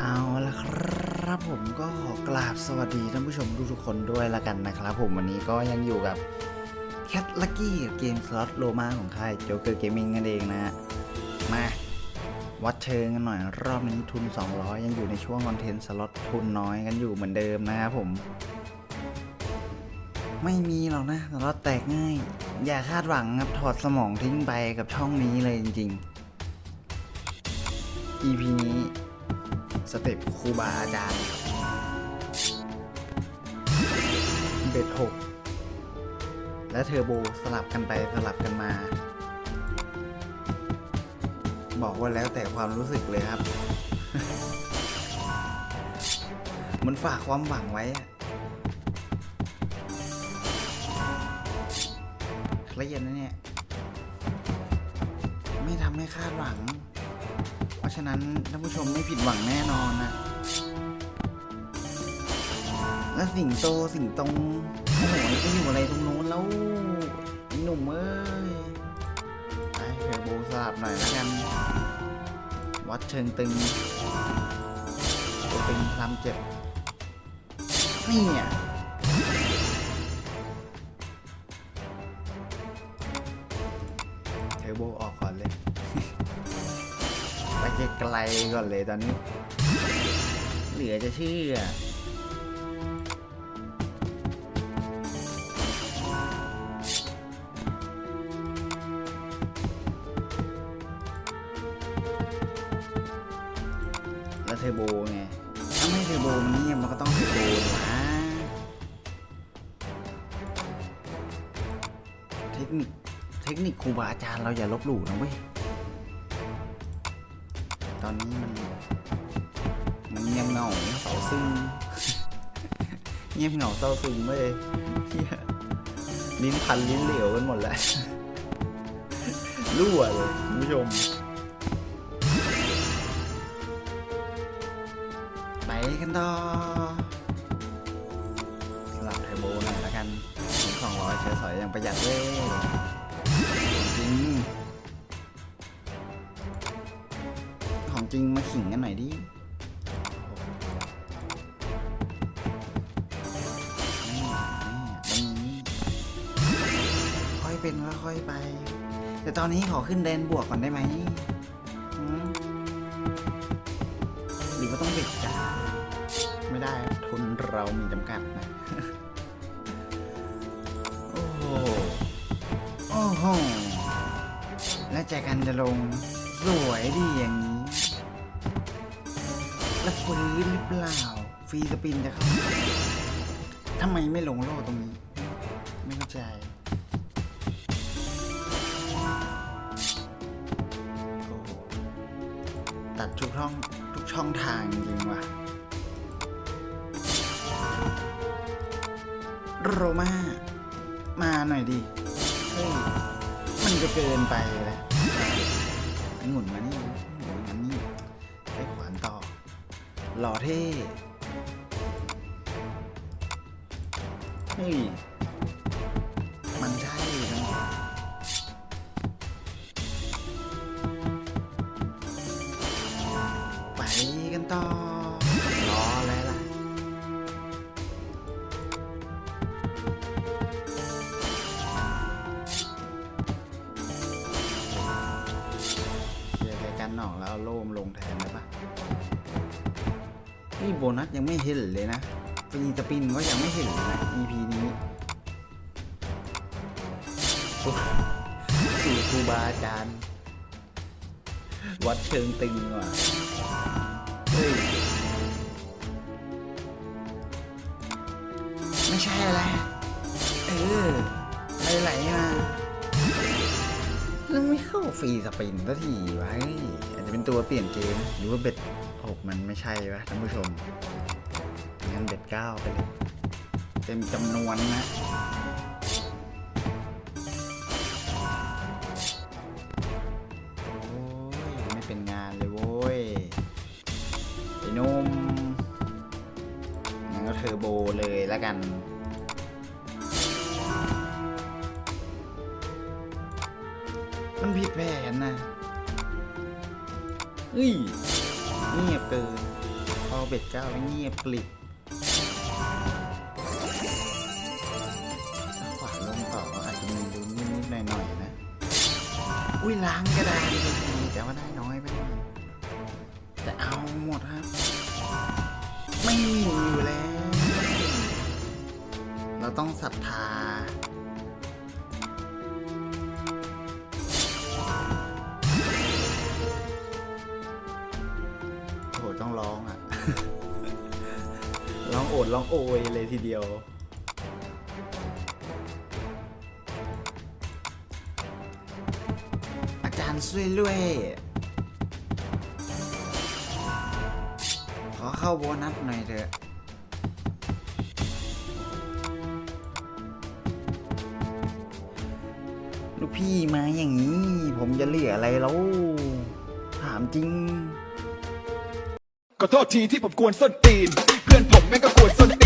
เอาละครับผมก็ขอกราบสวัสดีท่านผู้ชมทุกๆคนด้วยละกันนะครับ ผมวันนี้ก็ยังอยู่กับแคทลักกี้เกมสล็อตโลมาของค่ายโจเกอร์เกมมิ่งกันเองนะฮะมาวัดเชิงกันหน่อยรอบนี้ทุน 200 ยังอยู่ในช่วงคอนเทนต์สล็อตทุนน้อยกันอยู่เหมือนเดิมนะครับผม ไม่มีหรอกนะสล็อตแตกง่าย อย่าคาดหวังครับถอดสมองทิ้งไปกับช่องนี้เลยจริง ๆ EP นี้ สเต็ปครูบาอาจารย์เบ็ดหกและเทอร์โบสลับกันไปสลับกันมา บอกว่าแล้วแต่ความรู้สึกเลยครับ มันฝากความหวังไว้อะเครียดนะเนี่ย ไม่ทำให้คาดหวัง ราะฉะนั้นท่านผู้ชมไม่ผิดหวังแน่นอนนะและสิงโตสิงตรงโอ้โหไปอยู่อะไรตรงนู้นแล้วไอ้หนุ่มเอ้ยไปเทอร์โบสลับหน่อยแล้วกัน วัดเชิงตึงตัวตึงพลัมเจ็บนี่อะเทอร์โบออกก่อนเลย ไปไกลๆก่อนเลยตอนนี้ เหลือจะเชื่อแล้วเทอร์โบไง ถ้าไม่เทอร์โบมันเงียบมันก็ต้องเทอร์โบดิวะเทคนิค เทคนิคครูบาอาจารย์เราอย่าลบหลู่นะเว้ย ตอนนี้มันมันเงียบเหงาเศร้าซึมเงียบเหงาเศร้าซึมเว้ยเหี้ยลิ้นพันลิ้นเหลวกันหมดแล้วรั่วเลยคุณผู้ชมไปกันต่อสลับเทอร์โบหน่อยละกันสองร้อยเฉยสอยอย่างประหยัดเว้ยจริง จริงมาขิงกันหน่อยดินี่นี่ตรงนี้ค่อยเป็นค่อยๆไป แต่ตอนนี้ขอขึ้นแดนบวกก่อนได้ไหมหืมหรือว่าต้องเบ็ดจ้าไม่ได้ครับทุนเรามีจำกัดนะ โอ้โหโอ้โหและแจกันจะลงสวยดีอย่างนี้ แล้วฟื้นหรือเปล่า ฟรีสปินจะเข้าทำไมไม่ลงโล่ตรงนี้ ไม่เข้าใจตัดทุกช่องทุกช่องทางจริงว่ะ โรมามาหน่อยดิเฮ้ยมันจะเกินไปแล้วหมุนมานี่ หล่อเท่เฮ้ยมันใช่นะไปกันต่อรออะไรล่ะ เชียร์การหนองแล้วโล่มลงแทนได้ปะ นี่โบนัสยังไม่เห็นเลยนะฟรีสปินก็ยังไม่เห็นเลยนะ EP นี้สู่ครูบาอาจารย์ วัดเชิงตึงว่ะเฮ้ยไม่ใช่อะไฟรีสปินสักทีวะเฮ้ยอาจจะเป็นตัวเปลี่ยนเกมหรือว่าเบ็ดหกมันไม่ใช่วะท่านผู้ชมงั้นเบ็ดเก้าไปเลยเต็มจำนวนนะโอ้ยไม่เป็นงานเลยโว้ยไอ้หนุ่มงั้นก็เทอร์โบเลยแล้วกัน มันผิดแผนนะเฮ้ย เงียบเกิน พอเบ็ดเก้าแล้วเงียบกลิบขวาลงต่ออาจจะมีลุ้นนิดๆหน่อยๆนะ อุ้ยล้างกระดานดีแต่ว่าได้น้อยไปแต่เอาหมดครับ ไม่มีอยู่แล้ว เราต้องศรัทธา โอดร้องโอยเลยทีเดียว อาจารย์ช่วยด้วยขอเข้าโบนัสหน่อยเถอะลูกพี่มาอย่างนี้ ผมจะเหลืออะไรแล้ว ถามจริงขอโทษทีที่ผมกวนส้นตีน อนผมแม่งก็ปวดส้น